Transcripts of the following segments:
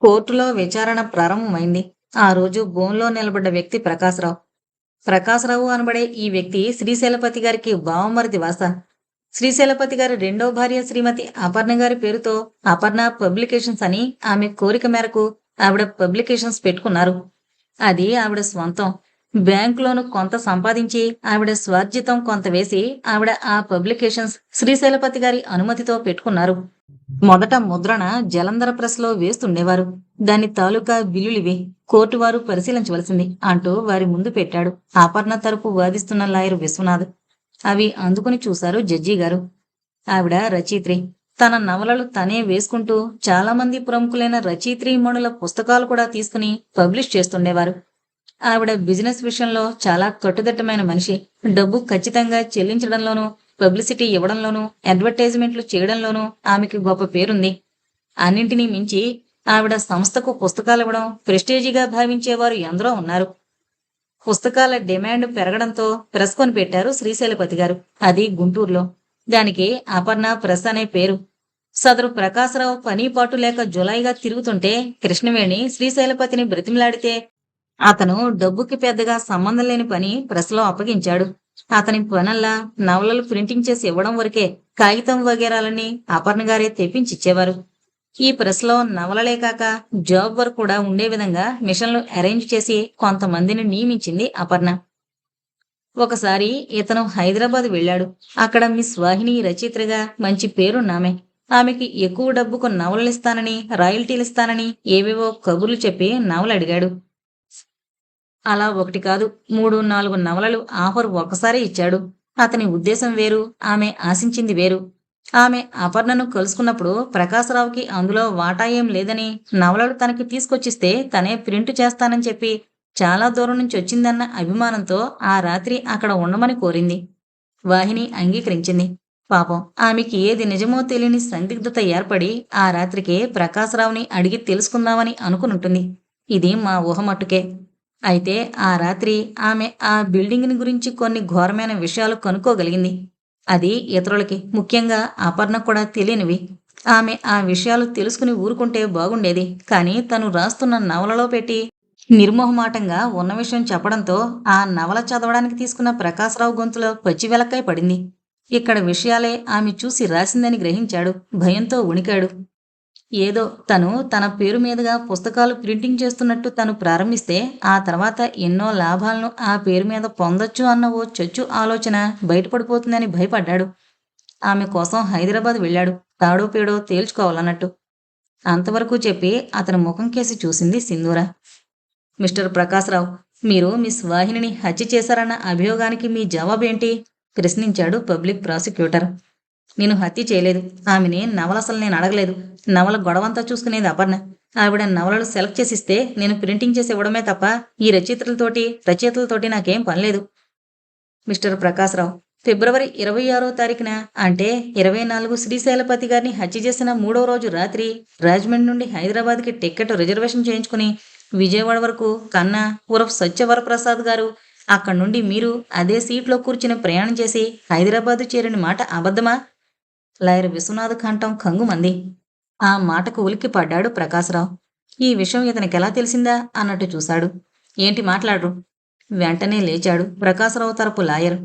కోర్టులో విచారణ ప్రారంభమైంది. ఆ రోజు బోన్లో నిలబడ్డ వ్యక్తి ప్రకాశరావు. ప్రకాశరావు అనబడే ఈ వ్యక్తి శ్రీశైలపతి గారికి బావమరిది వాస. శ్రీశైలపతి గారి రెండో భార్య శ్రీమతి అపర్ణ గారి పేరుతో అపర్ణ పబ్లికేషన్స్ అని ఆమె కోరిక మేరకు ఆవిడ పబ్లికేషన్స్ పెట్టుకున్నారు. అది ఆవిడ స్వంతం. బ్యాంకులోను కొంత సంపాదించి ఆవిడ స్వార్జితం కొంత వేసి ఆవిడ ఆ పబ్లికేషన్స్ శ్రీశైలపతి గారి అనుమతితో పెట్టుకున్నారు. మొదట ముద్రణ జలంధర ప్రెస్లో వేస్తుండేవారు. దాని తాలూకా బిల్లులివే కోర్టు వారు పరిశీలించవలసింది అంటూ వారి ముందు పెట్టాడు. ఆపర్ణ తరపు వాదిస్తున్న లాయర్ విశ్వనాథ్. అవి అందుకుని చూశారు జడ్జి గారు. ఆవిడ రచయిత్రి. తన నవలలు తనే వేసుకుంటూ చాలా మంది ప్రముఖులైన రచయిత్రీమణుల పుస్తకాలు కూడా తీసుకుని పబ్లిష్ చేస్తుండేవారు. ఆవిడ బిజినెస్ విషయంలో చాలా కట్టుదిట్టమైన మనిషి. డబ్బు ఖచ్చితంగా చెల్లించడంలోనూ పబ్లిసిటీ ఇవ్వడంలోనూ అడ్వర్టైజ్మెంట్లు చేయడంలోనూ ఆమెకి గొప్ప పేరుంది. అన్నింటినీ మించి ఆవిడ సంస్థకు పుస్తకాలు ఇవ్వడం ప్రెస్టేజీగా భావించేవారు ఎందరో ఉన్నారు. పుస్తకాల డిమాండ్ పెరగడంతో ప్రెస్ కొని పెట్టారు శ్రీశైలపతి గారు. అది గుంటూరులో. దానికి అపర్ణ ప్రెస్ అనే పేరు. సదరు ప్రకాశరావు పని పాటు లేక జులాయిగా తిరుగుతుంటే కృష్ణవేణి శ్రీశైలపతిని బ్రతిమలాడితే అతను డబ్బుకి పెద్దగా సంబంధం లేని పని ప్రెస్లో అప్పగించాడు. అతని పనల్లా నవలలు ప్రింటింగ్ చేసి ఇవ్వడం వరకే కాగితం వగేరాలని అపర్ణ గారే తెప్పించిచ్చేవారు. ఈ ప్రెస్లో నవలలే కాక జాబ్ వర్క్ కూడా ఉండే విధంగా మిషన్లు అరేంజ్ చేసి కొంతమందిని నియమించింది అపర్ణ. ఒకసారి ఇతను హైదరాబాద్ వెళ్ళాడు. అక్కడ మిస్ వాహిని రచయిత్రిగా మంచి పేరున్నామె. ఆమెకి ఎక్కువ డబ్బుకు నవలలిస్తానని రాయల్టీలిస్తానని ఏవేవో కబుర్లు చెప్పి నవలు అడిగాడు అలా ఒకటి కాదు మూడు నాలుగు నవలలు ఆఫర్ ఒకసారి ఇచ్చాడు. అతని ఉద్దేశం వేరు ఆమె ఆశించింది వేరు. ఆమె అపర్ణను కలుసుకున్నప్పుడు ప్రకాశరావుకి అందులో వాటా ఏం లేదని నవలలు తనకి తీసుకొచ్చిస్తే తనే ప్రింట్ చేస్తానని చెప్పి చాలా దూరం నుంచి వచ్చిందన్న అభిమానంతో ఆ రాత్రి అక్కడ ఉండమని కోరింది. వాహిని అంగీకరించింది. పాపం ఆమెకి ఏది నిజమో తెలియని సందిగ్ధత ఏర్పడి ఆ రాత్రికే ప్రకాశరావుని అడిగి తెలుసుకుందామని అనుకునుంటుంది. ఇది మా ఊహ మట్టుకే. అయితే ఆ రాత్రి ఆమె ఆ బిల్డింగ్ని గురించి కొన్ని ఘోరమైన విషయాలు కనుక్కోగలిగింది. అది ఇతరులకి ముఖ్యంగా అపర్ణ కూడా తెలియనివి. ఆమె ఆ విషయాలు తెలుసుకుని ఊరుకుంటే బాగుండేది. కానీ తను రాస్తున్న నవలలో పెట్టి నిర్మోహమాటంగా ఉన్న విషయం చెప్పడంతో ఆ నవల చదవడానికి తీసుకున్న ప్రకాశరావు గొంతులో పచ్చి వెలక్కై పడింది. ఇక్కడ విషయాలే ఆమె చూసి రాసిందని గ్రహించాడు. భయంతో ఉణికాడు. ఏదో తను తన పేరు మీదుగా పుస్తకాలు ప్రింటింగ్ చేస్తున్నట్టు తను ప్రారంభిస్తే ఆ తర్వాత ఎన్నో లాభాలను ఆ పేరు మీద పొందొచ్చు అన్న ఓ చొచ్చు ఆలోచన బయటపడిపోతుందని భయపడ్డాడు. ఆమె కోసం హైదరాబాద్ వెళ్ళాడు. తాడో పేడో తేల్చుకోవాలన్నట్టు. అంతవరకు చెప్పి అతని ముఖం కేసి చూసింది సింధూర. మిస్టర్ ప్రకాశ్రావు మీరు మిస్ వాహినిని హత్య చేశారన్న అభియోగానికి మీ జవాబేంటి? ప్రశ్నించాడు పబ్లిక్ ప్రాసిక్యూటర్. నేను హత్య చేయలేదు. ఆమెని నవల అసలు నేను అడగలేదు. నవల గొడవంతా చూసుకునేది అపర్ణ. ఆవిడ నవలలు సెలెక్ట్ చేసిస్తే నేను ప్రింటింగ్ చేసి ఇవ్వడమే తప్ప ఈ రచయితలతోటి రచయితలతోటి నాకేం పనిలేదు మిస్టర్ ప్రకాశ్రావు ఫిబ్రవరి ఇరవై ఆరో తారీఖున అంటే ఇరవై నాలుగు శ్రీశైలపతి గారిని హత్య చేసిన మూడో రోజు రాత్రి రాజమండ్రి నుండి హైదరాబాద్కి టికెట్ రిజర్వేషన్ చేయించుకుని విజయవాడ వరకు కన్నా ఉరఫ్ సత్యవరప్రసాద్ గారు అక్కడి నుండి మీరు అదే సీట్లో కూర్చుని ప్రయాణం చేసి హైదరాబాద్ చేరిన మాట అబద్ధమా? లాయర్ విశ్వనాథ్ కంఠం కంగుమంది. ఆ మాటకు ఉలిక్కి పడ్డాడు ప్రకాశరావు. ఈ విషయం ఇతనికి ఎలా తెలిసిందా అన్నట్టు చూశాడు. ఏంటి మాట్లాడరు? వెంటనే లేచాడు ప్రకాశరావు తరపు lawyer.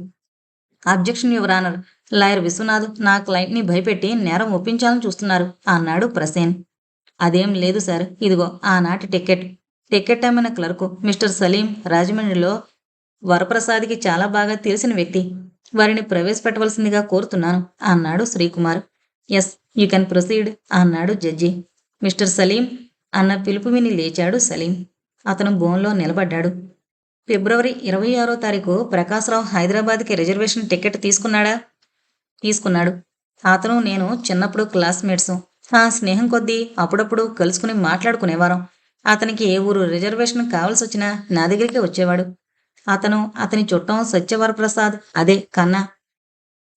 Objection your honour lawyer Viswanath నా క్లయింట్ని భయపెట్టి నేరం ఒప్పించాలని చూస్తున్నారు అన్నాడు ప్రసేన్. అదేం లేదు సార్ ఇదిగో ఆనాటి టికెట్. టికెట్ అమ్మిన క్లర్కు మిస్టర్ సలీం రాజమండ్రిలో వరప్రసాద్కి చాలా బాగా తెలిసిన వ్యక్తి. వారిని ప్రవేశపెట్టవలసిందిగా కోరుతున్నాను అన్నాడు Srikumar. Yes you can proceed అన్నాడు జడ్జి. మిస్టర్ సలీం అన్న పిలుపు విని లేచాడు సలీం అతను బోన్లో నిలబడ్డాడు. ఫిబ్రవరి ఇరవై ఆరో తారీఖు ప్రకాశ్రావు హైదరాబాద్కి రిజర్వేషన్ టికెట్ తీసుకున్నాడా? తీసుకున్నాడు. అతను నేను చిన్నప్పుడు క్లాస్మేట్స్. ఆ స్నేహం కొద్దీ అప్పుడప్పుడు కలుసుకుని మాట్లాడుకునేవారం. అతనికి ఏ ఊరు రిజర్వేషన్ కావాల్సి వచ్చినా నా దగ్గరికి వచ్చేవాడు. అతను అతని చుట్టం సత్యవరప్రసాద్ అదే కన్నా.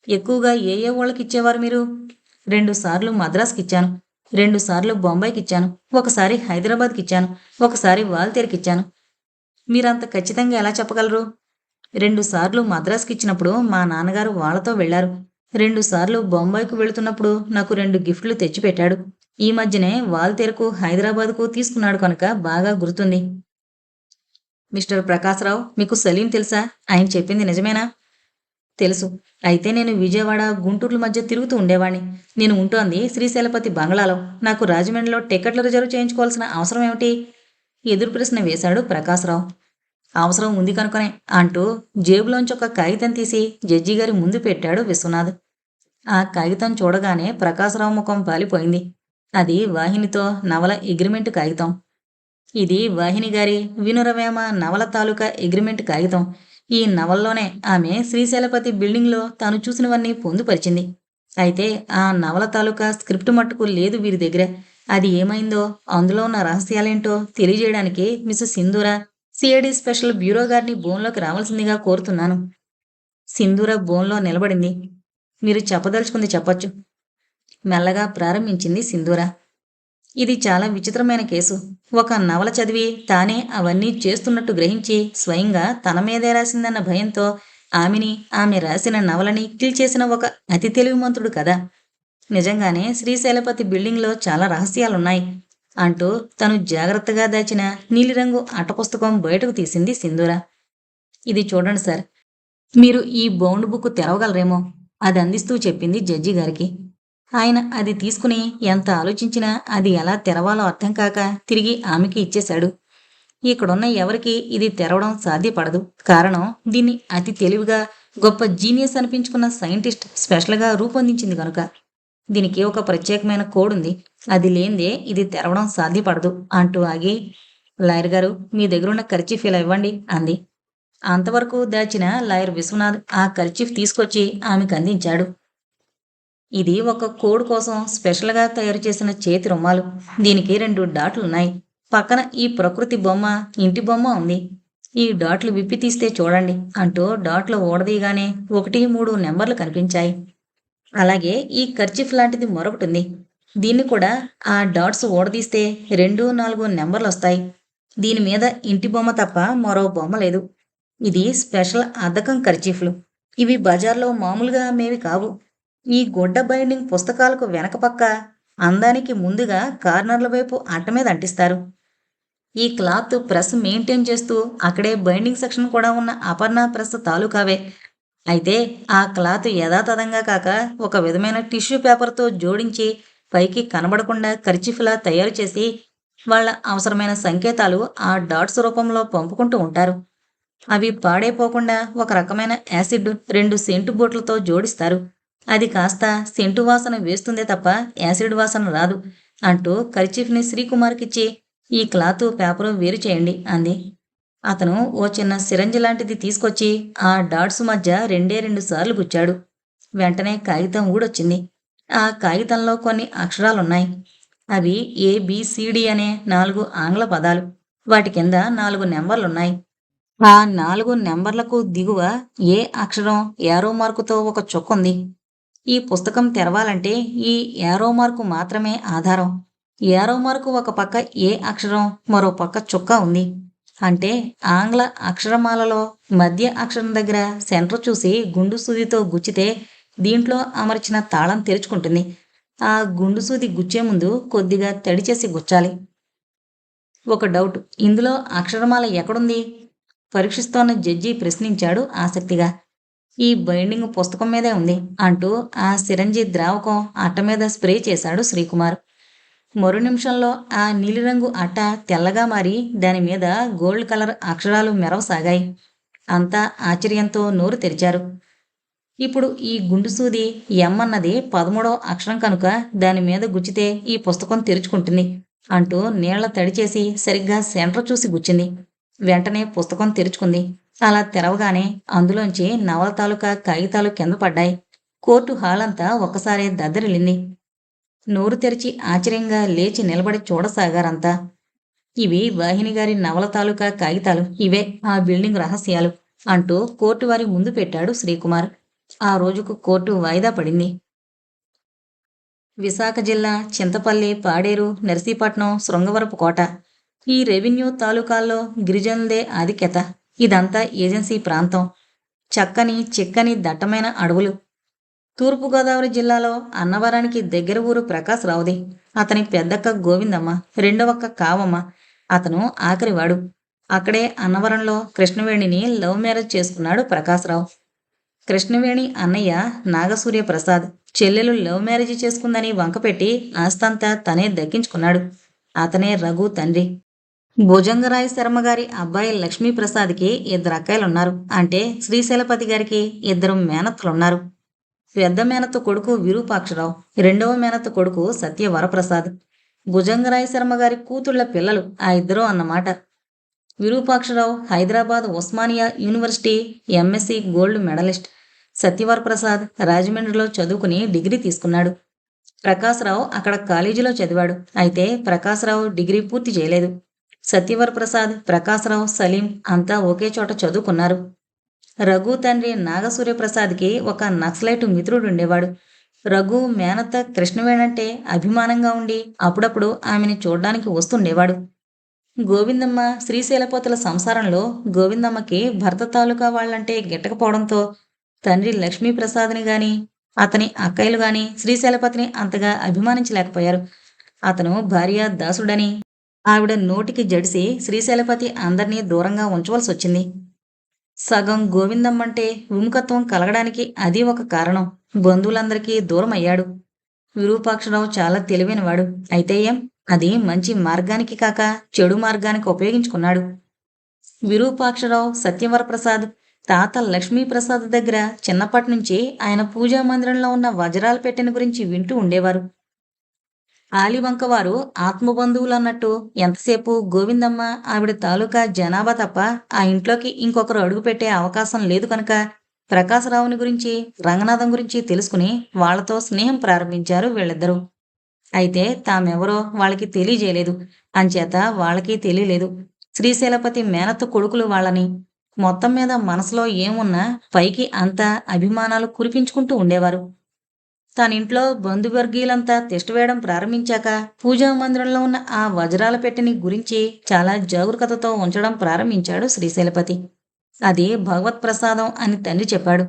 ఎక్కువగా ఏ ఏ వాళ్ళకి ఇచ్చేవారు మీరు? రెండు సార్లు మద్రాస్కి ఇచ్చాను. రెండు సార్లు బొంబాయికి ఇచ్చాను. ఒకసారి హైదరాబాద్కి ఇచ్చాను. ఒకసారి వాల్తేరికి ఇచ్చాను. మీరంత ఖచ్చితంగా ఎలా చెప్పగలరు? రెండు సార్లు మద్రాస్కి ఇచ్చినప్పుడు మా నాన్నగారు వాళ్ళతో వెళ్ళారు రెండు సార్లు బొంబాయికి వెళుతున్నప్పుడు నాకు రెండు గిఫ్ట్లు తెచ్చిపెట్టాడు. ఈ మధ్యనే వాల్తేరుకు హైదరాబాద్కు తీసుకున్నాడు కనుక బాగా గుర్తుంది. మిస్టర్ ప్రకాశ్రావు మీకు సలీం తెలుసా? ఆయన చెప్పింది నిజమేనా? తెలుసు. అయితే నేను విజయవాడ గుంటూరుల మధ్య తిరుగుతూ ఉండేవాణ్ణి. నేను ఉంటోంది శ్రీశైలపతి బంగ్లాలో. నాకు రాజమండ్రిలో టికెట్లు రిజర్వ్ చేయించుకోవాల్సిన అవసరం ఏమిటి? ఎదురు ప్రశ్న వేశాడు ప్రకాశ్రావు. అవసరం ఉంది కనుకనే అంటూ జేబులోంచి ఒక కాగితం తీసి జడ్జి గారి ముందు పెట్టాడు విశ్వనాథ్. ఆ కాగితం చూడగానే ప్రకాశరావు ముఖం పాలిపోయింది. అది వాహినితో నవల అగ్రిమెంట్ కాగితం. ఇది వాహిని గారి వినురవేమ నవల తాలూకా అగ్రిమెంట్ కాగితం. ఈ నవల్లోనే ఆమె శ్రీశైలపతి బిల్డింగ్లో తాను చూసినవన్నీ పొందుపరిచింది. అయితే ఆ నవల తాలూకా స్క్రిప్ట్ మట్టుకు లేదు వీరి దగ్గర. అది ఏమైందో అందులో ఉన్న రహస్యాలేంటో తెలియజేయడానికి మిస్ సింధూర సిఐడి స్పెషల్ బ్యూరో గారిని బోన్లోకి రావాల్సిందిగా కోరుతున్నాను. సింధూర బోన్లో నిలబడింది. మీరు చెప్పదలుచుకుంది చెప్పొచ్చు. మెల్లగా ప్రారంభించింది సింధూర. ఇది చాలా విచిత్రమైన కేసు. ఒక నవల చదివి తానే అవన్నీ చేస్తున్నట్టు గ్రహించి స్వయంగా తన మీదే రాసిందన్న భయంతో ఆమెని ఆమె రాసిన నవలని కిల్ చేసిన ఒక అతి తెలివిమంతుడు కదా నిజంగానే శ్రీశైలపతి బిల్డింగ్లో చాలా రహస్యాలున్నాయి. అంటూ తను జాగ్రత్తగా దాచిన నీలిరంగు అటపుస్తకం బయటకు తీసింది సింధూర. ఇది చూడండి సార్. మీరు ఈ బౌండ్ బుక్ తెరవగలరేమో? అది అందిస్తూ చెప్పింది జడ్జి గారికి. ఆయన అది తీసుకుని ఎంత ఆలోచించినా అది ఎలా తెరవాలో అర్థం కాక తిరిగి ఆమెకి ఇచ్చేశాడు. ఇక్కడున్న ఎవరికి ఇది తెరవడం సాధ్యపడదు. కారణం దీన్ని అతి తెలివిగా గొప్ప జీనియస్ అనిపించుకున్న సైంటిస్ట్ స్పెషల్గా రూపొందించింది కనుక దీనికి ఒక ప్రత్యేకమైన కోడ్ ఉంది అది లేనిదే ఇది తెరవడం సాధ్యపడదు అంటూ ఆగి లాయర్ గారు మీ దగ్గరున్న ఖర్చీఫ్ ఇలా ఇవ్వండి అంది. అంతవరకు దాచిన లాయర్ విశ్వనాథ్ ఆ ఖర్చీఫ్ తీసుకొచ్చి ఆమెకు అందించాడు. ఇది ఒక కోడ్ కోసం స్పెషల్గా తయారు చేసిన చేతి రుమాలు దీనికి రెండు డాట్లు ఉన్నాయి పక్కన ఈ ప్రకృతి బొమ్మ ఇంటి బొమ్మ ఉంది. ఈ డాట్లు విప్పి తీస్తే చూడండి అంటూ డాట్లు ఓడదీయగానే ఒకటి మూడు నెంబర్లు కనిపించాయి. అలాగే ఈ ఖర్చిఫ్ లాంటిది మరొకటి ఉంది. దీన్ని కూడా ఆ డాట్స్ ఓడదీస్తే రెండు నాలుగు నెంబర్లు వస్తాయి. దీని మీద ఇంటి బొమ్మ తప్ప మరో బొమ్మ లేదు. ఇది స్పెషల్ అద్దకం ఖర్చీఫ్లు ఇవి బజార్లో మామూలుగా అమ్మేవి కావు. ఈ గుడ్డ బైండింగ్ పుస్తకాలకు వెనకపక్క అందానికి ముందుగా కార్నర్ల వైపు అట్ట మీద అంటిస్తారు. ఈ క్లాత్ ప్రెస్ మెయింటైన్ చేస్తూ అక్కడే బైండింగ్ సెక్షన్ కూడా ఉన్న అపర్ణ ప్రెస్ తాలూకావే. అయితే ఆ క్లాత్ యథాతథంగా కాక ఒక విధమైన టిష్యూ పేపర్తో జోడించి పైకి కనబడకుండా ఖర్చిఫ్లా తయారు చేసి వాళ్ళ అవసరమైన సంకేతాలు ఆ డాట్స్ రూపంలో పంపుకుంటూ ఉంటారు. అవి పాడైపోకుండా ఒక రకమైన యాసిడ్ రెండు సెంటు బోట్లతో జోడిస్తారు. అది కాస్త సెంటు వాసన వేస్తుందే తప్ప యాసిడ్ వాసన రాదు అంటూ కర్చీఫ్ని శ్రీకుమార్కిచ్చి ఈ క్లాత్ పేపరు వేరు చేయండి అంది. అతను ఓ చిన్న సిరంజి లాంటిది తీసుకొచ్చి ఆ డాట్స్ మధ్య రెండే రెండు సార్లు గుచ్చాడు. వెంటనే కాగితం ఊడొచ్చింది. ఆ కాగితంలో కొన్ని అక్షరాలున్నాయి. అవి ఏబిసిడి అనే నాలుగు ఆంగ్ల పదాలు. వాటి కింద నాలుగు నెంబర్లున్నాయి. ఆ నాలుగు నెంబర్లకు దిగువ ఏ అక్షరం ఏరో మార్కుతో ఒక చుక్క ఉంది ఈ పుస్తకం తెరవాలంటే ఈ యారో మార్కు మాత్రమే ఆధారం. యారో మార్కు ఒక పక్క ఏ అక్షరం మరో పక్క చుక్క ఉంది. అంటే ఆంగ్ల అక్షరమాలలో మధ్య అక్షరం దగ్గర సెంటర్ చూసి గుండు సూదితో గుచ్చితే దీంట్లో అమర్చిన తాళం తెరుచుకుంటుంది. ఆ గుండు సూది గుచ్చే ముందు కొద్దిగా తడిచేసి గుచ్చాలి. ఒక డౌట్ ఇందులో అక్షరమాల ఎక్కడుంది? పరీక్షిస్తోన్న జడ్జి ప్రశ్నించాడు ఆసక్తిగా. ఈ బైండింగ్ పుస్తకం మీదే ఉంది అంటూ ఆ సిరంజి ద్రావకం అట్ట మీద స్ప్రే చేశాడు శ్రీకుమార్. మరు నిమిషంలో ఆ నీలిరంగు అట్ట తెల్లగా మారి దాని మీద గోల్డ్ కలర్ అక్షరాలు మెరవసాగాయి. అంతా ఆశ్చర్యంతో నోరు తెరిచారు. ఇప్పుడు ఈ గుండు సూది ఎం అన్నది పదమూడో అక్షరం కనుక దాని మీద గుచ్చితే ఈ పుస్తకం తెరుచుకుంటుంది అంటూ నీళ్ళ తడిచేసి సరిగ్గా సెంటర్ చూసి గుచ్చింది. వెంటనే పుస్తకం తెరుచుకుంది. అలా తెరవగానే అందులోంచి నవల తాలూకా కాగితాలు కింద పడ్డాయి. కోర్టు హాల్ అంతా ఒక్కసారి దద్దరిల్లింది. నోరు తెరిచి ఆశ్చర్యంగా లేచి నిలబడి చూడసాగారంతా. ఇవి వాహిని గారి నవల తాలూకా కాగితాలు. ఇవే ఆ బిల్డింగ్ రహస్యాలు అంటూ కోర్టు వారి ముందు పెట్టాడు శ్రీకుమార్. ఆ రోజుకు కోర్టు వాయిదా పడింది. విశాఖ జిల్లా చింతపల్లి పాడేరు నర్సీపట్నం శృంగవరపు కోట. ఈ రెవెన్యూ తాలూకాల్లో గిరిజనులదే ఆధిక్యత. ఇదంతా ఏజెన్సీ ప్రాంతం. చక్కని చిక్కని దట్టమైన అడవులు. తూర్పుగోదావరి జిల్లాలో అన్నవరానికి దగ్గర ఊరు ప్రకాశ్ రావుది. అతని పెద్దక్క గోవిందమ్మ రెండవక్క కావమ్మ. అతను ఆఖరివాడు. అక్కడే అన్నవరంలో కృష్ణవేణిని లవ్ మ్యారేజ్ చేసుకున్నాడు ప్రకాశ్రావు కృష్ణవేణి అన్నయ్య నాగసూర్య ప్రసాద్ చెల్లెలు లవ్ మ్యారేజ్ చేసుకుందని వంకపెట్టి ఆస్తంతా తనే దక్కించుకున్నాడు. అతనే రఘు తండ్రి. భుజంగరాయ శర్మ గారి అబ్బాయి లక్ష్మీప్రసాద్కి ఇద్దరు అక్కాయిలున్నారు. అంటే శ్రీశైలపతి గారికి ఇద్దరు మేనత్తులున్నారు. పెద్ద మేనత్త కొడుకు విరూపాక్షరావు రెండవ మేనత్త కొడుకు సత్యవరప్రసాద్. భుజంగరాయ శర్మ గారి కూతుళ్ళ పిల్లలు ఆ ఇద్దరు అన్నమాట. Virupaksharao Hyderabad Osmania university MSc gold medalist. Satyavaraprasad రాజమండ్రిలో చదువుకుని డిగ్రీ తీసుకున్నాడు. ప్రకాశ్రావు అక్కడ కాలేజీలో చదివాడు. అయితే ప్రకాశ్రావు డిగ్రీ పూర్తి చేయలేదు. సత్యవరప్రసాద్ ప్రకాశరావు సలీం అంతా ఒకే చోట చదువుకున్నారు. రఘు తండ్రి నాగసూర్యప్రసాద్కి ఒక నక్సలైట్ మిత్రుడు ఉండేవాడు. రఘు మేనత్త కృష్ణవేణంటే అభిమానంగా ఉండి అప్పుడప్పుడు ఆమెని చూడ్డానికి వస్తుండేవాడు. గోవిందమ్మ శ్రీశైలపోతుల సంసారంలో గోవిందమ్మకి భర్త తాలూకా వాళ్ళంటే గిట్టకపోవడంతో తండ్రి లక్ష్మీప్రసాద్ని గాని అతని అక్కయ్యలు గాని శ్రీశైలపతిని అంతగా అభిమానించలేకపోయారు. అతను భార్య దాసుడని ఆవిడ నోటికి జడిసి శ్రీశైలపతి అందర్నీ దూరంగా ఉంచవలసి వచ్చింది సగం గోవిందమ్మంటే విముఖత్వం కలగడానికి అది ఒక కారణం. బంధువులందరికీ దూరం అయ్యాడు విరూపాక్షరావు చాలా తెలివైనవాడు. అయితే ఏం? అది మంచి మార్గానికి కాక చెడు మార్గానికి ఉపయోగించుకున్నాడు. విరూపాక్షరావు సత్యవరప్రసాద్ తాత లక్ష్మీప్రసాద్ దగ్గర చిన్నప్పటి నుంచి ఆయన పూజా మందిరంలో ఉన్న వజ్రాల పెట్టెన గురించి వింటూ ఉండేవారు. ఆలివంక వారు ఆత్మబంధువులు అన్నట్టు ఎంతసేపు గోవిందమ్మ ఆవిడ తాలూకా జనాభా తప్ప ఆ ఇంట్లోకి ఇంకొకరు అడుగుపెట్టే అవకాశం లేదు కనుక ప్రకాశరావుని గురించి రంగనాథం గురించి తెలుసుకుని వాళ్ళతో స్నేహం ప్రారంభించారు వీళ్ళిద్దరూ. అయితే తామెవరో వాళ్ళకి తెలియజేయలేదు. అంచేత వాళ్ళకి తెలియలేదు. శ్రీశైలపతి మేనత్త కొడుకులు వాళ్ళని మొత్తం మీద మనసులో ఏమున్నా పైకి అంతా అభిమానాలు కురిపించుకుంటూ ఉండేవారు. తన ఇంట్లో బంధువర్గీయులంతా తిష్టవేయడం ప్రారంభించాక పూజా మందిరంలో ఉన్న ఆ వజ్రాల పెట్టిని గురించి చాలా జాగరూకతతో ఉంచడం ప్రారంభించాడు శ్రీశైలపతి. అది భగవత్ ప్రసాదం అని తండ్రి చెప్పాడు.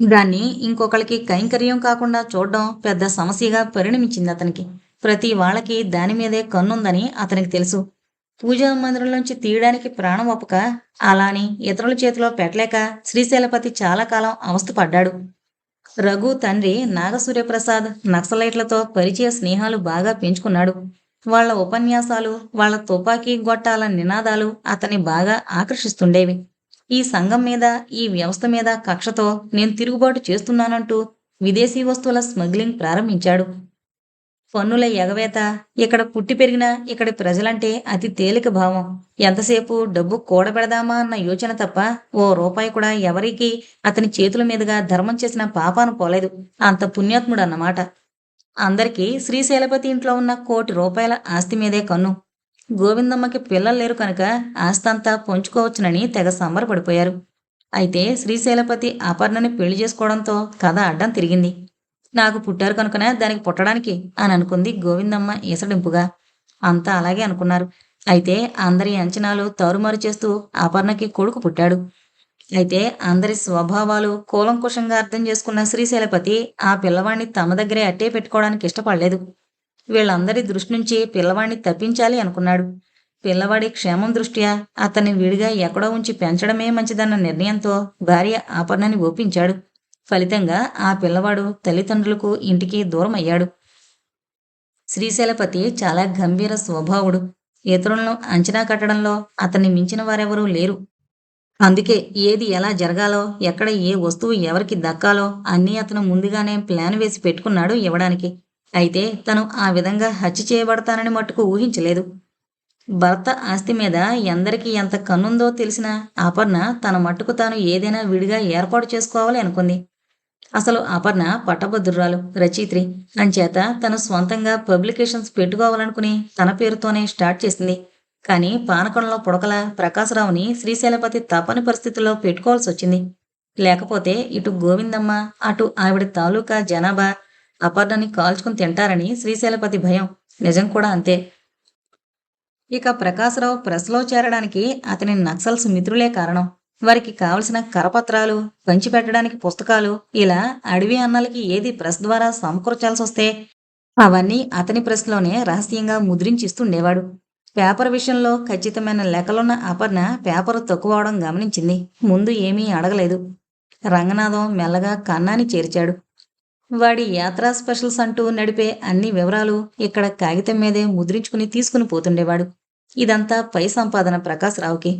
దాన్ని ఇంకొకరికి కైంకర్యం కాకుండా చూడడం పెద్ద సమస్యగా పరిణమించింది అతనికి. ప్రతి వాళ్ళకి దాని మీదే కన్నుందని అతనికి తెలుసు. పూజా మందిరంలోంచి తీయడానికి ప్రాణం ఒప్పక అలాని ఇతరుల చేతిలో పెట్టలేక శ్రీశైలపతి చాలా కాలం అవస్థపడ్డాడు. రఘు తండ్రి నాగసూర్యప్రసాద్ నక్సలైట్లతో పరిచయ స్నేహాలు బాగా పెంచుకున్నాడు. వాళ్ళ ఉపన్యాసాలు వాళ్ళ తుపాకీ గొట్టాల నినాదాలు అతన్ని బాగా ఆకర్షిస్తుండేవి. ఈ సంఘం మీద ఈ వ్యవస్థ మీద కక్షతో నేను తిరుగుబాటు చేస్తున్నానంటూ విదేశీ వస్తువుల స్మగ్లింగ్ ప్రారంభించాడు. పన్నుల ఎగవేత. ఇక్కడ పుట్టి పెరిగిన ఇక్కడ ప్రజలంటే అతి తేలిక భావం. ఎంతసేపు డబ్బు కూడబెడదామా అన్న యోచన తప్ప ఓ రూపాయి కూడా ఎవరికీ అతని చేతుల మీదుగా ధర్మం చేసిన పాపాను పోలేదు. అంత పుణ్యాత్ముడు అన్నమాట అందరికీ శ్రీశైలపతి ఇంట్లో ఉన్న కోటి రూపాయల ఆస్తి మీదే కన్ను. గోవిందమ్మకి పిల్లలు లేరు కనుక ఆస్తంతా పంచుకోవచ్చునని తెగ సంబరపడిపోయారు. అయితే శ్రీశైలపతి అపర్ణని పెళ్ళి చేసుకోవడంతో కథ అడ్డం తిరిగింది. నాకు పుట్టారు కనుకనే దానికి పుట్టడానికి అని అనుకుంది గోవిందమ్మ ఈసడింపుగా అంతా అలాగే అనుకున్నారు. అయితే అందరి అంచనాలు తారుమారు చేస్తూ అపర్ణకి కొడుకు పుట్టాడు. అయితే అందరి స్వభావాలు కూలంకుషంగా అర్థం చేసుకున్న శ్రీశైలపతి ఆ పిల్లవాణ్ణి తమ దగ్గరే అట్టే పెట్టుకోవడానికి ఇష్టపడలేదు. వీళ్ళందరి దృష్టి నుంచి పిల్లవాడిని తప్పించాలి అనుకున్నాడు. పిల్లవాడి క్షేమం దృష్ట్యా అతన్ని విడిగా ఎక్కడో ఉంచి పెంచడమే మంచిదన్న నిర్ణయంతో భార్య ఆపర్ణని ఒప్పించాడు. ఫలితంగా ఆ పిల్లవాడు తల్లిదండ్రులకు ఇంటికి దూరం అయ్యాడు. శ్రీశైలపతి చాలా గంభీర స్వభావుడు. ఇతరులను అంచనా కట్టడంలో అతన్ని మించిన వారెవరూ లేరు. అందుకే ఏది ఎలా జరగాలో ఎక్కడ ఏ వస్తువు ఎవరికి దక్కాలో అన్నీ అతను ముందుగానే ప్లాన్ వేసి పెట్టుకున్నాడు ఇవ్వడానికి. అయితే తను ఆ విధంగా హత్య చేయబడతానని మట్టుకు ఊహించలేదు. భర్త ఆస్తి మీద ఎందరికీ ఎంత కన్నుందో తెలిసిన అపర్ణ తన మట్టుకు తాను ఏదైనా విడిగా ఏర్పాటు చేసుకోవాలి అనుకుంది. అసలు అపర్ణ పట్టభద్రురాలు. రచయిత్రి. అంచేత తను స్వంతంగా పబ్లికేషన్స్ పెట్టుకోవాలనుకుని తన పేరుతోనే స్టార్ట్ చేసింది. కానీ పానకొండలో పుడకల ప్రకాశరావుని శ్రీశైలపతి తపని పరిస్థితుల్లో పెట్టుకోవాల్సి వచ్చింది. లేకపోతే ఇటు గోవిందమ్మ అటు ఆవిడ తాలూకా జనాభా అపర్ణని కాల్చుకుని తింటారని శ్రీశైలపతి భయం. నిజం కూడా అంతే. ఇక ప్రకాశరావు ప్రెస్లో చేరడానికి అతని నక్సల్స్ మిత్రులే కారణం. వారికి కావలసిన కరపత్రాలు పంచిపెట్టడానికి పుస్తకాలు ఇలా అడవి అన్నలకి ఏది ప్రెస్ ద్వారా సమకూర్చాల్సి వస్తే అవన్నీ అతని ప్రెస్లోనే రహస్యంగా ముద్రించిస్తుండేవాడు. పేపర్ విషయంలో ఖచ్చితమైన లెక్కలున్న అపర్ణ పేపర్ తక్కువ అవడం గమనించింది. ముందు ఏమీ అడగలేదు. రంగనాథం మెల్లగా కన్నాని చేర్చాడు. వాడి యాత్రా స్పెషల్స్ అంటూ నడిపే అన్ని వివరాలు ఇక్కడ కాగితం మీదే ముద్రించుకుని తీసుకుని పోతుండేవాడు. ఇదంతా పై సంపాదన ప్రకాశ్ రావుకి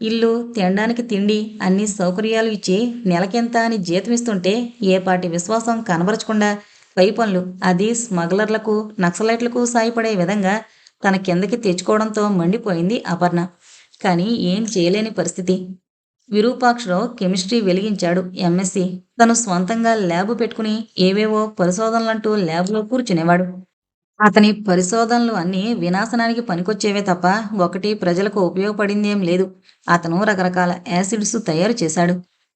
ఇల్లు తినడానికి తిండి అన్ని సౌకర్యాలు ఇచ్చి నెలకెంత అని జీతం ఇస్తుంటే ఏ పాటి విశ్వాసం కనబరచకుండా పై పనులు అది స్మగ్లర్లకు నక్సలైట్లకు సాయపడే విధంగా తన కిందకి తెచ్చుకోవడంతో మండిపోయింది అపర్ణ. కానీ ఏం చేయలేని పరిస్థితి. విరూపాక్షరావు కెమిస్ట్రీ వెలిగించాడు ఎంఎస్సి. తను స్వంతంగా ల్యాబ్ పెట్టుకుని ఏవేవో పరిశోధనలంటూ ల్యాబ్లో కూర్చునేవాడు. అతని పరిశోధనలు అన్నీ వినాశనానికి పనికొచ్చేవే తప్ప ఒకటి ప్రజలకు ఉపయోగపడిందేం లేదు. అతను రకరకాల యాసిడ్స్ తయారు చేశాడు.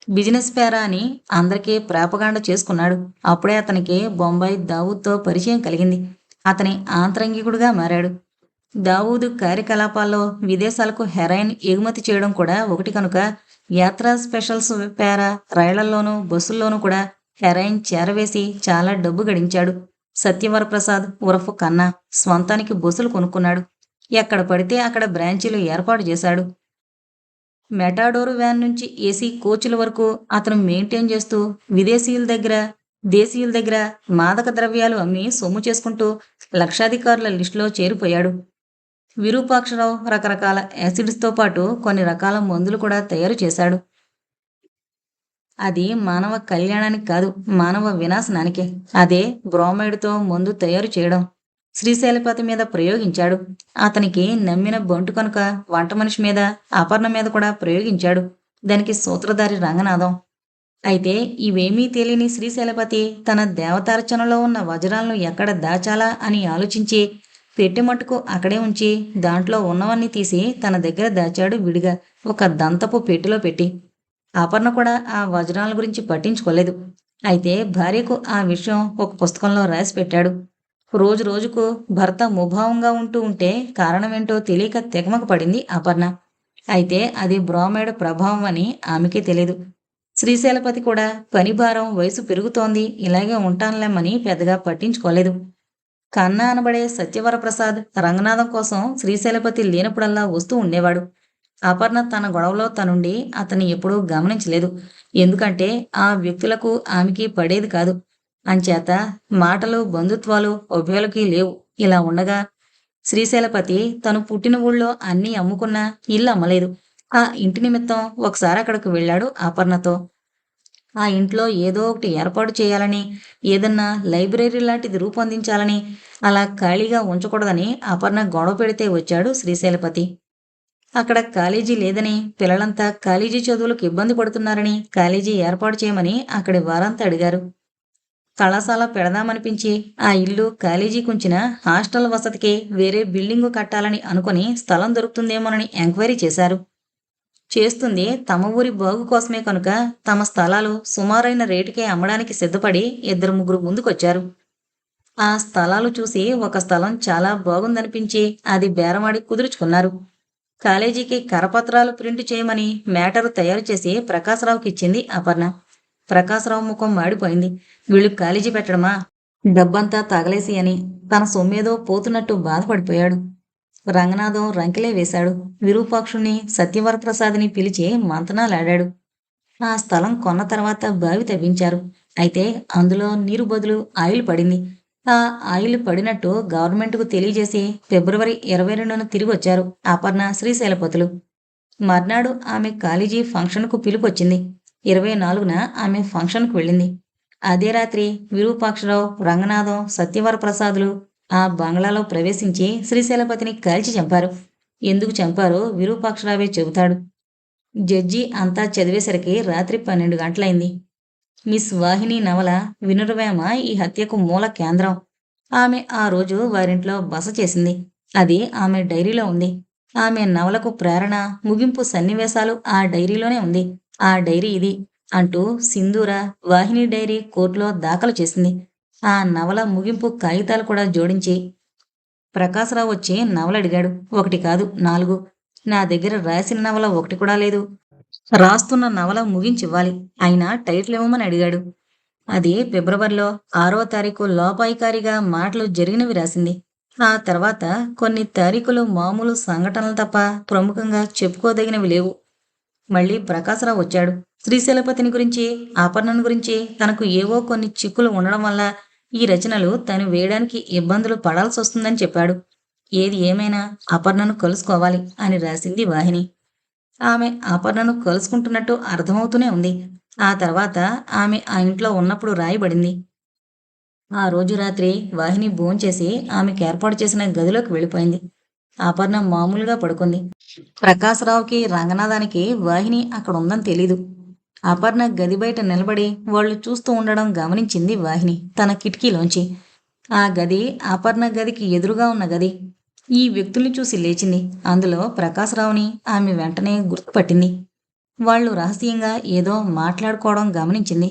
బిజినెస్ పేరా అని అందరికీ ప్రాపగాండ చేసుకున్నాడు. అప్పుడే అతనికి బొంబాయి దావూద్తో పరిచయం కలిగింది. అతని ఆంతరంగికుడుగా మారాడు. దావూదు కార్యకలాపాల్లో విదేశాలకు హెరాయిన్ ఎగుమతి చేయడం కూడా ఒకటి కనుక యాత్రా స్పెషల్స్ పేర రైళ్ళలోనూ బస్సుల్లోనూ కూడా హెరాయిన్ చేరవేసి చాలా డబ్బు గడించాడు. సత్యవరప్రసాద్ ఉరఫ్ కన్నా స్వంతానికి బస్సులు కొనుక్కున్నాడు. ఎక్కడ పడితే అక్కడ బ్రాంచీలు ఏర్పాటు చేశాడు. మెటాడోరు వ్యాన్ నుంచి ఏసీ కోచ్ల వరకు అతను మెయింటైన్ చేస్తూ విదేశీయుల దగ్గర దేశీయుల దగ్గర మాదక ద్రవ్యాలు అమ్మి సొమ్ము చేసుకుంటూ లక్షాధికారుల లిస్టులో చేరిపోయాడు. విరూపాక్షరావు రకరకాల యాసిడ్స్తో పాటు కొన్ని రకాల మందులు కూడా తయారు చేశాడు. అది మానవ కళ్యాణానికి కాదు మానవ వినాశనానికే. అదే బ్రోమైడ్తో మందు తయారు చేయడం. శ్రీశైలపతి మీద ప్రయోగించాడు. అతనికి నమ్మిన బంటు కనుక వంట మనిషి మీద అపర్ణ మీద కూడా ప్రయోగించాడు. దానికి సూత్రధారి రంగనాథం. అయితే ఇవేమీ తెలియని శ్రీశైలపతి తన దేవతార్చనలో ఉన్న వజ్రాలను ఎక్కడ దాచాలా అని ఆలోచించి పెట్టె మట్టుకు అక్కడే ఉంచి దాంట్లో ఉన్నవన్నీ తీసి తన దగ్గర దాచాడు విడిగా. ఒక దంతపు పెట్టిలో పెట్టి. అపర్ణ కూడా ఆ వజ్రాల గురించి పట్టించుకోలేదు. అయితే భార్యకు ఆ విషయం ఒక పుస్తకంలో రాసి పెట్టాడు. రోజు రోజుకు భర్త ముభావంగా ఉంటూ ఉంటే కారణమేంటో తెలియక తెగమక పడింది అపర్ణ. అయితే అది బ్రోమైడ్ ప్రభావం అని ఆమెకే తెలియదు శ్రీశైలపతి కూడా పని భారం వయసు పెరుగుతోంది ఇలాగే ఉంటానులేమని పెద్దగా పట్టించుకోలేదు. కన్నా అనబడే సత్యవరప్రసాద్ రంగనాథం కోసం శ్రీశైలపతి లేనప్పుడల్లా వస్తూ ఉండేవాడు. అపర్ణ తన గొడవలో తనుండి అతన్ని ఎప్పుడూ గమనించలేదు. ఎందుకంటే ఆ వ్యక్తులకు ఆమెకి పడేది కాదు. అంచేత మాటలు బంధుత్వాలు ఉభయలకి లేవు. ఇలా ఉండగా శ్రీశైలపతి తను పుట్టిన ఊళ్ళో అన్నీ అమ్ముకున్నా ఇల్లు అమ్మలేదు. ఆ ఇంటి నిమిత్తం ఒకసారి అక్కడికి వెళ్ళాడు అపర్ణతో. ఆ ఇంట్లో ఏదో ఒకటి ఏర్పాటు చేయాలని ఏదన్నా లైబ్రరీ లాంటిది రూపొందించాలని అలా ఖాళీగా ఉంచకూడదని అపర్ణ గొడవ పెడితే వచ్చాడు శ్రీశైలపతి. అక్కడ కాలేజీ లేదని పిల్లలంతా కాలేజీ చదువులకు ఇబ్బంది పడుతున్నారని కాలేజీ ఏర్పాటు చేయమని అక్కడి వారంతా అడిగారు. కళాశాల పెడదామనిపించి ఆ ఇల్లు కాలేజీ కుంచిన హాస్టల్ వసతికి వేరే బిల్డింగు కట్టాలని అనుకుని స్థలం దొరుకుతుందేమోనని ఎంక్వైరీ చేశారు. చేస్తుంది తమ ఊరి బాగు కోసమే కనుక తమ స్థలాలు సుమారైన రేటుకే అమ్మడానికి సిద్ధపడి ఇద్దరు ముగ్గురు ముందుకొచ్చారు. ఆ స్థలాలు చూసి ఒక స్థలం చాలా బాగుందనిపించి అది బేరమాడి కుదుర్చుకున్నారు. కాలేజీకి కరపత్రాలు ప్రింట్ చేయమని మ్యాటరు తయారు చేసి ప్రకాశరావుకి ఇచ్చింది అపర్ణ. ప్రకాశరావు ముఖం మాడిపోయింది. వీళ్ళు కాలేజీ పెట్టడమా? డబ్బంతా తగలేసి అని తన సొమ్మేదో పోతున్నట్టు బాధపడిపోయాడు. రంగనాథం రంకెలే వేశాడు. విరూపాక్షుణ్ణి సత్యవరప్రసాద్ని పిలిచి మంతనాలాడాడు. ఆ స్థలం కొన్న తర్వాత బావి తవ్వించారు. అయితే అందులో నీరు బదులు ఆయిల్ పడింది. ఆ ఆయిల్ పడినట్టు గవర్నమెంట్కు తెలియజేసి ఫిబ్రవరి ఇరవై రెండున తిరిగి వచ్చారు అపర్ణ శ్రీశైలపతులు. మర్నాడు ఆమె కాలేజీ ఫంక్షన్కు పిలుపొచ్చింది. ఇరవై నాలుగున ఆమె ఫంక్షన్కు వెళ్ళింది. అదే రాత్రి విరూపాక్షరావు రంగనాథం సత్యవరప్రసాదులు ఆ బంగ్లాలో ప్రవేశించి శ్రీశైలపతిని కాల్చి చంపారు. ఎందుకు చంపారో విరూపాక్షరావే చెబుతాడు. జడ్జి అంతా చదివేసరికి రాత్రి పన్నెండు గంటలైంది. మిస్ వాహిని నవల వినురవేమ? ఈ హత్యకు మూల కేంద్రం. ఆమె ఆ రోజు వారింట్లో బస చేసింది. అది ఆమె డైరీలో ఉంది. ఆమె నవలకు ప్రేరణ ముగింపు సన్నివేశాలు ఆ డైరీలోనే ఉంది. ఆ డైరీ ఇది అంటూ సింధూర వాహిని డైరీ కోర్టులో దాఖలు చేసింది. ఆ నవల ముగింపు కాగితాలు కూడా జోడించి ప్రకాశరావు వచ్చి నవల అడిగాడు ఒకటి కాదు నాలుగు. నా దగ్గర రాసిన నవల ఒకటి కూడా లేదు. రాస్తున్న నవల ముగించివ్వాలి. ఆయన టైటిల్ ఇవ్వమని అడిగాడు. అది ఫిబ్రవరిలో ఆరో తారీఖు లోపాయికారిగా మాటలు జరిగినవి రాసింది. ఆ తర్వాత కొన్ని తారీఖులు మామూలు సంఘటనలు తప్ప ప్రముఖంగా చెప్పుకోదగినవి లేవు. మళ్ళీ ప్రకాశరావు వచ్చాడు. శ్రీశైలపతిని గురించి అపర్ణను గురించి తనకు ఏవో కొన్ని చిక్కులు ఉండడం వల్ల ఈ రచనలు తను వేయడానికి ఇబ్బందులు పడాల్సి వస్తుందని చెప్పాడు. ఏది ఏమైనా అపర్ణను కలుసుకోవాలి అని రాసింది వాహిని. ఆమె అపర్ణను కలుసుకుంటున్నట్టు అర్థమవుతూనే ఉంది. ఆ తర్వాత ఆమె ఆ ఇంట్లో ఉన్నప్పుడు రాయబడింది. ఆ రోజు రాత్రి వాహిని భోంచేసి ఆమెకు ఏర్పాటు చేసిన గదిలోకి వెళ్ళిపోయింది. అపర్ణ మామూలుగా పడుకుంది. ప్రకాశరావుకి రంగనాథానికి వాహిని అక్కడ ఉందని తెలీదు. అపర్ణ గది బయట నిలబడి వాళ్ళు చూస్తూ ఉండడం గమనించింది వాహిని తన కిటికీలోంచి. ఆ గది అపర్ణ గదికి ఎదురుగా ఉన్న గది. ఈ వ్యక్తుల్ని చూసి లేచింది. అందులో ప్రకాశరావుని ఆమె వెంటనే గుర్తుపట్టింది. వాళ్ళు రహస్యంగా ఏదో మాట్లాడుకోవడం గమనించింది.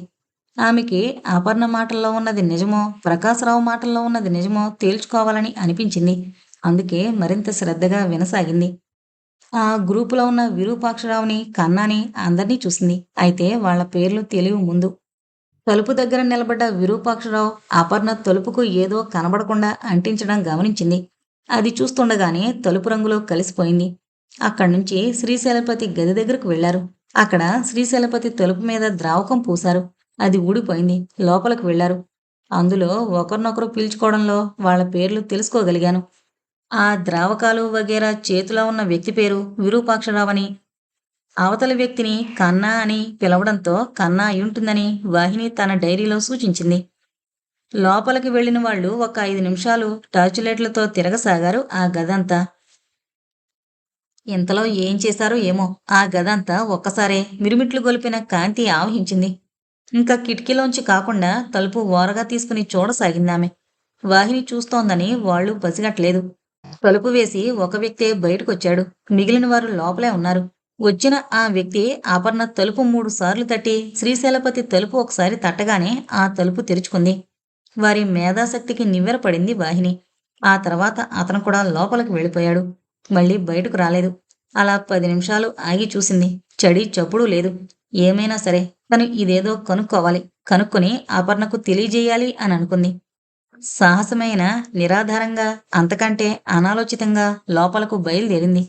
ఆమెకి అపర్ణ మాటల్లో ఉన్నది నిజమో ప్రకాశరావు మాటల్లో ఉన్నది నిజమో తేల్చుకోవాలని అనిపించింది. అందుకే మరింత శ్రద్ధగా వినసాగింది. ఆ గ్రూపులో ఉన్న విరూపాక్షరావుని కన్నాని అందరినీ చూసింది. అయితే వాళ్ళ పేర్లు తెలివి ముందు. తలుపు దగ్గర నిలబడ్డ విరూపాక్షరావు అపర్ణ తలుపుకు ఏదో కనబడకుండా అంటించడం గమనించింది. అది చూస్తుండగానే తలుపు రంగులో కలిసిపోయింది. అక్కడి నుంచి శ్రీశైలపతి గది దగ్గరకు వెళ్ళారు అక్కడ శ్రీశైలపతి తలుపు మీద ద్రావకం పూశారు. అది ఊడిపోయింది. లోపలికి వెళ్ళారు అందులో ఒకరినొకరు పీల్చుకోవడంలో వాళ్ళ పేర్లు తెలుసుకోగలిగాను. ఆ ద్రావకాలు వగేరా చేతిలో ఉన్న వ్యక్తి పేరు విరూపాక్షరావని అవతలి వ్యక్తిని కన్నా అని పిలవడంతో కన్నా ఉంటుందని వాహిని తన డైరీలో సూచించింది. లోపలికి వెళ్ళిన వాళ్ళు ఒక ఐదు నిమిషాలు టార్చ్ లైట్లతో తిరగసాగారు ఆ గదంతా. ఇంతలో ఏం చేశారో ఏమో ఆ గదంతా ఒక్కసారే మిరుమిట్లు గొలిపిన కాంతి ఆవహించింది. ఇంకా కిటికీలోంచి కాకుండా తలుపు ఓరగా తీసుకుని చూడసాగిందామె. వాహిని చూస్తోందని వాళ్ళు పసిగట్లేదు తలుపు వేసి ఒక వ్యక్తే బయటకొచ్చాడు. మిగిలిన వారు లోపలే ఉన్నారు. వచ్చిన ఆ వ్యక్తి ఆపర్ణ తలుపు మూడు సార్లు తట్టి శ్రీశైలపతి తలుపు ఒకసారి తట్టగానే ఆ తలుపు తెరుచుకుంది. వారి మేధాశక్తికి నివ్వెరపడింది వాహిని. ఆ తర్వాత అతను కూడా లోపలికి వెళ్ళిపోయాడు. మళ్ళీ బయటకు రాలేదు. అలా పది నిమిషాలు ఆగి చూసింది. చడి చప్పుడు లేదు. ఏమైనా సరే తను ఇదేదో కనుక్కోవాలి. కనుక్కొని అపర్ణకు తెలియజేయాలి అని అనుకుంది. సాహసమైన నిరాధారంగా అంతకంటే అనాలోచితంగా లోపలకు బయలుదేరింది.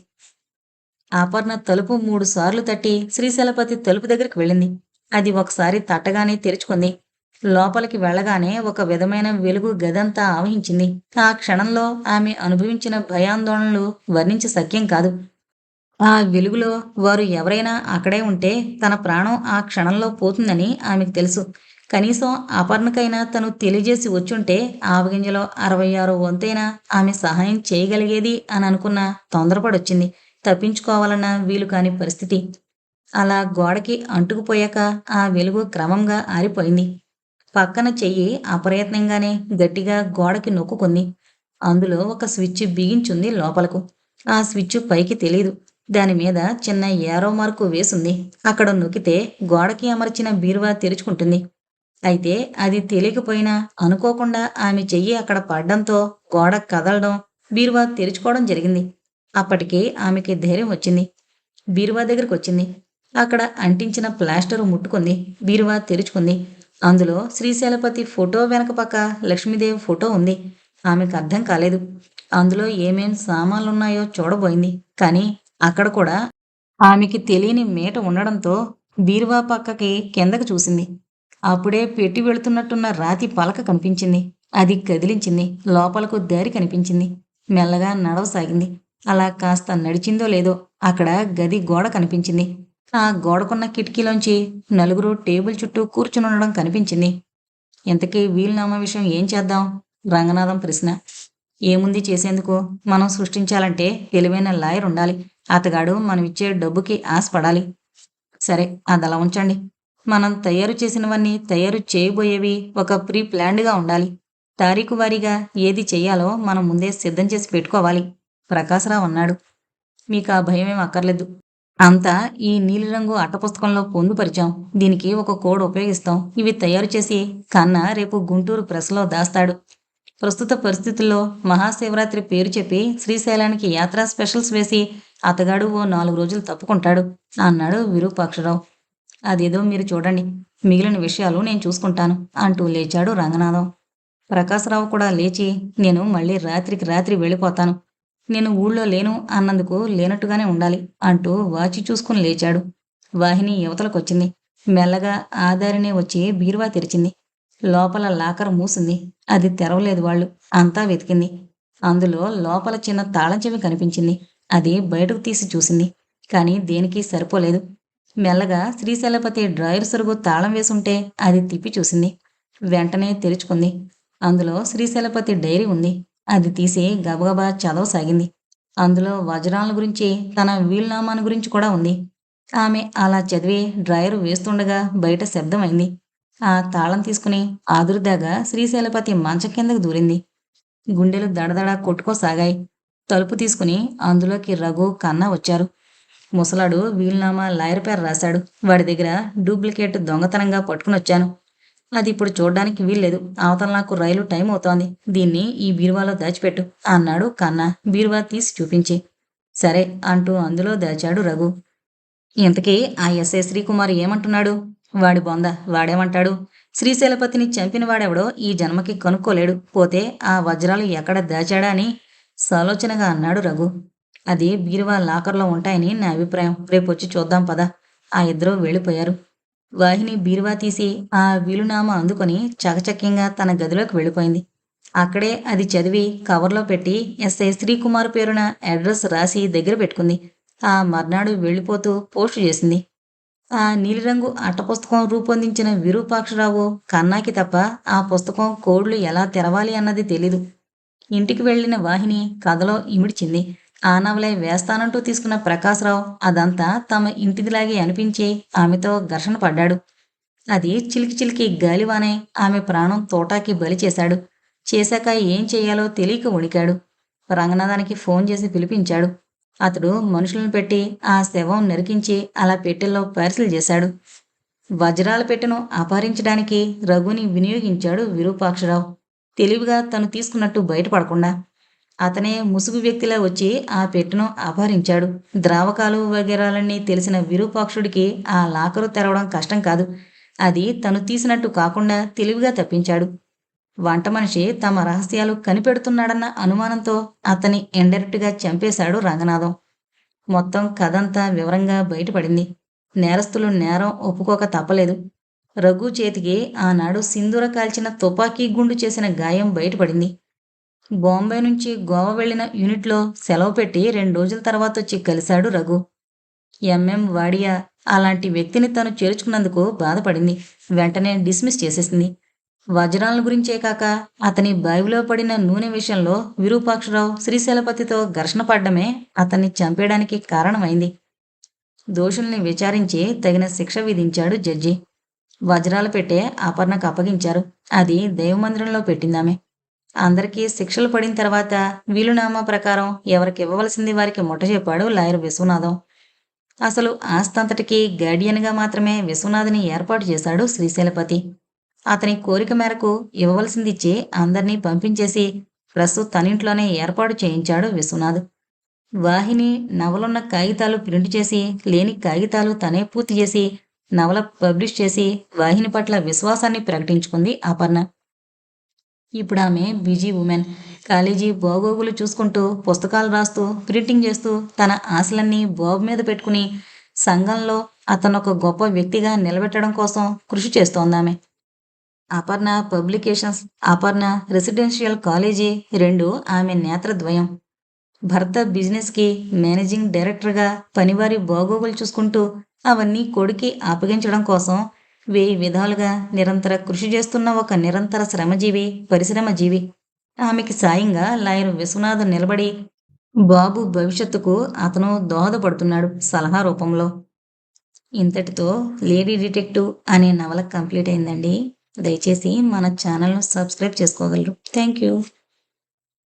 అపర్ణ తలుపు మూడు సార్లు తట్టి శ్రీశైలపతి తలుపు దగ్గరికి వెళ్ళింది. అది ఒకసారి తట్టగానే తెరుచుకుంది. లోపలికి వెళ్ళగానే ఒక విధమైన వెలుగు గదంతా ఆవహించింది. ఆ క్షణంలో ఆమె అనుభవించిన భయాందోళనలు వర్ణించ సఖ్యం కాదు. ఆ వెలుగులో వారు ఎవరైనా అక్కడే ఉంటే తన ప్రాణం ఆ క్షణంలో పోతుందని ఆమెకు తెలుసు. కనీసం అపర్ణకైనా తను తెలియజేసి వచ్చుంటే ఆవగింజలో అరవై ఆరో వంతైనా ఆమె సహాయం చేయగలిగేది అని అనుకున్న తొందరపడొచ్చింది. తప్పించుకోవాలన్న వీలు కాని పరిస్థితి. అలా గోడకి అంటుకుపోయాక ఆ వెలుగు క్రమంగా ఆరిపోయింది. పక్కన చెయ్యి అప్రయత్నంగానే గట్టిగా గోడకి నొక్కుకుంది. అందులో ఒక స్విచ్ బిగించుంది లోపలకు. ఆ స్విచ్ పైకి తెలియదు దాని మీద చిన్న ఏరో మార్కు వేసుంది. అక్కడ నొక్కితే గోడకి అమర్చిన బీరువా తెరుచుకుంటుంది. అయితే అది తెలియకపోయినా అనుకోకుండా ఆమె చెయ్యి అక్కడ పడ్డంతో గోడ కదలడం బీరువా తెరుచుకోవడం జరిగింది. అప్పటికి ఆమెకి ధైర్యం వచ్చింది. బీరువా దగ్గరికి వచ్చింది అక్కడ అంటించిన ప్లాస్టర్ ముట్టుకుంది. బీరువా తెరుచుకుంది. అందులో శ్రీశైలపతి ఫోటో వెనక పక్క లక్ష్మీదేవి ఫోటో ఉంది. ఆమెకు అర్థం కాలేదు. అందులో ఏమేం సామాన్లున్నాయో చూడబోయింది. కానీ అక్కడ కూడా ఆమెకి తెలియని మేట ఉండడంతో బీరువా పక్కకి కిందకు చూసింది. అప్పుడే పెట్టి వెళుతున్నట్టున్న రాతి పలక కనిపించింది. అది కదిలించింది. లోపలకు దారి కనిపించింది. మెల్లగా నడవసాగింది. అలా కాస్త నడిచిందో లేదో అక్కడ గది గోడ కనిపించింది. ఆ గోడకున్న కిటికీలోంచి నలుగురు టేబుల్ చుట్టూ కూర్చుని ఉండడం కనిపించింది. ఇంతకీ వీలునామా విషయం ఏం చేద్దాం? రంగనాథం ప్రశ్న. ఏముంది చేసేందుకు? మనం సృష్టించాలంటే తెలివైన లాయర్ ఉండాలి. అతగాడు మనం ఇచ్చే డబ్బుకి ఆశపడాలి. సరే అదలా ఉంచండి. మనం తయారు చేసినవన్నీ తయారు చేయబోయేవి ఒక ప్రీ ప్లాన్డ్గా ఉండాలి. తారీఖు వారీగా ఏది చెయ్యాలో మనం ముందే సిద్ధం చేసి పెట్టుకోవాలి. ప్రకాశరావు అన్నాడు. మీకు ఆ భయం ఏం అక్కర్లేదు. అంతా ఈ నీలిరంగు అట్టపుస్తకంలో పొందుపరిచాం. దీనికి ఒక కోడ్ ఉపయోగిస్తాం. ఇవి తయారు చేసి కన్నా రేపు గుంటూరు ప్రెస్లో దాస్తాడు. ప్రస్తుత పరిస్థితుల్లో మహాశివరాత్రి పేరు చెప్పి శ్రీశైలానికి యాత్రా స్పెషల్స్ వేసి అతగాడు ఓ నాలుగు రోజులు తప్పుకుంటాడు అన్నాడు విరూపాక్షరావు. అదేదో మీరు చూడండి. మిగిలిన విషయాలు నేను చూసుకుంటాను అంటూ లేచాడు రంగనాథం. ప్రకాశరావు కూడా లేచి నేను మళ్ళీ రాత్రికి రాత్రి వెళ్ళిపోతాను. నేను ఊళ్ళో లేను అన్నందుకు లేనట్టుగానే ఉండాలి అంటూ వాచి చూసుకుని లేచాడు. వాహిని యువతలకొచ్చింది. మెల్లగా ఆదారినే వచ్చి బీరువా తెరిచింది. లోపల లాకర్ మూసింది. అది తెరవలేదు వాళ్ళు. అంతా వెతికింది. అందులో లోపల చిన్న తాళం చెవి కనిపించింది. అది బయటకు తీసి చూసింది. కానీ దేనికి సరిపోలేదు. మెల్లగా శ్రీశైలపతి డ్రాయర్ సరుగు తాళం వేసుంటే అది తిప్పి చూసింది. వెంటనే తెరుచుకుంది. అందులో శ్రీశైలపతి డైరీ ఉంది. అది తీసి గబగబా చదవసాగింది అందులో వజ్రాల గురించి తన వీల్నామాను గురించి కూడా ఉంది. ఆమె అలా చదివి డ్రైవర్ వేస్తుండగా బయట శబ్దమైంది. ఆ తాళం తీసుకుని ఆదురుదాగా శ్రీశైలపతి మంచం కిందకు దూరింది. గుండెలు దడదడ కొట్టుకోసాగాయి. తలుపు తీసుకుని అందులోకి రఘు కన్నా వచ్చారు. ముసలాడు వీలునామా లాయర్ పేరు రాశాడు. వాడి దగ్గర డూప్లికేట్ దొంగతనంగా పట్టుకుని వచ్చాను. అది ఇప్పుడు చూడడానికి వీల్లేదు. అవతల నాకు రైలు టైం అవుతోంది. దీన్ని ఈ బీరువాలో దాచిపెట్టు అన్నాడు కన్నా. బీరువా తీసి చూపించి. సరే అంటూ అందులో దాచాడు రఘు. ఇంతకీ ఆ ఎస్ఐ శ్రీకుమార్ ఏమంటున్నాడు? వాడి బొంద వాడేమంటాడు? శ్రీశైలపతిని చంపిన వాడెవడో ఈ జన్మకి కనుక్కోలేడు. పోతే ఆ వజ్రాలు ఎక్కడ దాచాడా అని సాలోచనగా అన్నాడు రఘు. అది బీరువా లాకర్లో ఉంటాయని నా అభిప్రాయం. రేపు వచ్చి చూద్దాం పద. ఆ ఇద్దరూ వెళ్ళిపోయారు. వాహిని బీరువా తీసి ఆ వీలునామా అందుకొని చకచక్యంగా తన గదిలోకి వెళ్ళిపోయింది. అక్కడే అది చదివి కవర్లో పెట్టి ఎస్ఐ శ్రీకుమార్ పేరున అడ్రస్ రాసి దగ్గర పెట్టుకుంది. ఆ మర్నాడు వెళ్ళిపోతూ పోస్టు చేసింది. ఆ నీలిరంగు అట్ట పుస్తకం రూపొందించిన విరూపాక్షరావు కన్నాకి తప్ప ఆ పుస్తకం కోడ్లు ఎలా తెరవాలి అన్నది తెలీదు. ఇంటికి వెళ్ళిన వాహిని కథలో ఇమిడ్చింది. ఆనవలై వేస్తానంటూ తీసుకున్న ప్రకాశ్రావు అదంతా తమ ఇంటిదిలాగే అనిపించి ఆమెతో ఘర్షణ పడ్డాడు. అది చిలికి చిలికి గాలివానే ఆమె ప్రాణం తోటాకి బలి చేశాడు. చేశాక ఏం చేయాలో తెలియక ఉణికాడు రంగనాథానికి ఫోన్ చేసి పిలిపించాడు. అతడు మనుషులను పెట్టి ఆ శవం నరికించి అలా పెట్టెల్లో పార్సిల్ చేశాడు. వజ్రాల పెట్టెను అపహరించడానికి రఘుని వినియోగించాడు విరూపాక్షరావు. తెలివిగా తను తీసుకున్నట్టు బయటపడకుండా అతనే ముసుగు వ్యక్తిలా వచ్చి ఆ పెట్టెను అపహరించాడు. ద్రావకాలు వగేరాలన్నీ తెలిసిన విరూపాక్షుడికి ఆ లాకరు తెరవడం కష్టం కాదు. అది తను తీసినట్టు కాకుండా తెలివిగా తప్పించాడు. వంట మనిషి తమ రహస్యాలు కనిపెడుతున్నాడన్న అనుమానంతో అతని ఇండైరెక్ట్గా చంపేశాడు రంగనాథం. మొత్తం కథంతా వివరంగా బయటపడింది. నేరస్తులు నేరం ఒప్పుకోక తప్పలేదు. రఘు చేతికి ఆనాడు సింధూర కాల్చిన తుపాకీ గుండు చేసిన గాయం బయటపడింది. బాంబే నుంచి గోవా వెళ్ళిన యూనిట్లో సెలవు పెట్టి రెండు రోజుల తర్వాత వచ్చి కలిశాడు రఘు. ఎంఎం వాడియా అలాంటి వ్యక్తిని తను చేర్చుకున్నందుకు బాధపడింది. వెంటనే డిస్మిస్ చేసేసింది. వజ్రాల గురించే కాక అతని బావిలో పడిన నూనె విషయంలో విరూపాక్షరావు శ్రీశైలపతితో ఘర్షణ పడ్డమే అతన్ని చంపేయడానికి కారణమైంది. దోషుల్ని విచారించి తగిన శిక్ష విధించాడు జడ్జి. వజ్రాలు పెట్టే అపర్ణకు అప్పగించారు. అది దేవమందిరంలో పెట్టిందామే. అందరికీ శిక్షలు పడిన తర్వాత వీలునామా ప్రకారం ఎవరికి ఇవ్వవలసింది వారికి ముట్ట చెప్పాడు లాయర్ విశ్వనాథం. అసలు ఆస్తంతటికి గార్డియన్గా మాత్రమే విశ్వనాథ్ని ఏర్పాటు చేశాడు శ్రీశైలపతి. అతని కోరిక మేరకు ఇవ్వవలసింది ఇచ్చి అందర్నీ పంపించేసి ప్రస్తుత తనింట్లోనే ఏర్పాటు చేయించాడు విశ్వనాథ్. వాహిని నవలున్న కాగితాలు ప్రింట్ చేసి లేని కాగితాలు తనే పూర్తి చేసి నవల పబ్లిష్ చేసి వాహిని పట్ల విశ్వాసాన్ని ప్రకటించుకుంది అపర్ణ. ఇప్పుడు ఆమె బిజీ ఉమెన్. కాలేజీ బాగోగులు చూసుకుంటూ పుస్తకాలు రాస్తూ ప్రింటింగ్ చేస్తూ తన ఆశలన్నీ బాబు మీద పెట్టుకుని సంఘంలో అతను ఒక గొప్ప వ్యక్తిగా నిలబెట్టడం కోసం కృషి చేస్తోందామె. Aparna publications Aparna residential college రెండు ఆమె నేత్రద్వయం భర్త బిజినెస్కి మేనేజింగ్ డైరెక్టర్గా పనివారి బాగోగులు చూసుకుంటూ అవన్నీ కొడుకి అప్పగించడం కోసం వేయి విధాలుగా నిరంతర కృషి చేస్తున్న ఒక నిరంతర శ్రమజీవి పరిశ్రమజీవి. ఆమెకి సాయంగా లాయర్ విశ్వనాథ్ నిలబడి బాబు భవిష్యత్తుకు అతను దోహదపడుతున్నాడు సలహా రూపంలో. ఇంతటితో లేడీ డిటెక్టివ్ అనే నవల కంప్లీట్ అయిందండి. దయచేసి మన ఛానల్ను సబ్స్క్రైబ్ చేసుకోగలరు. Thank you.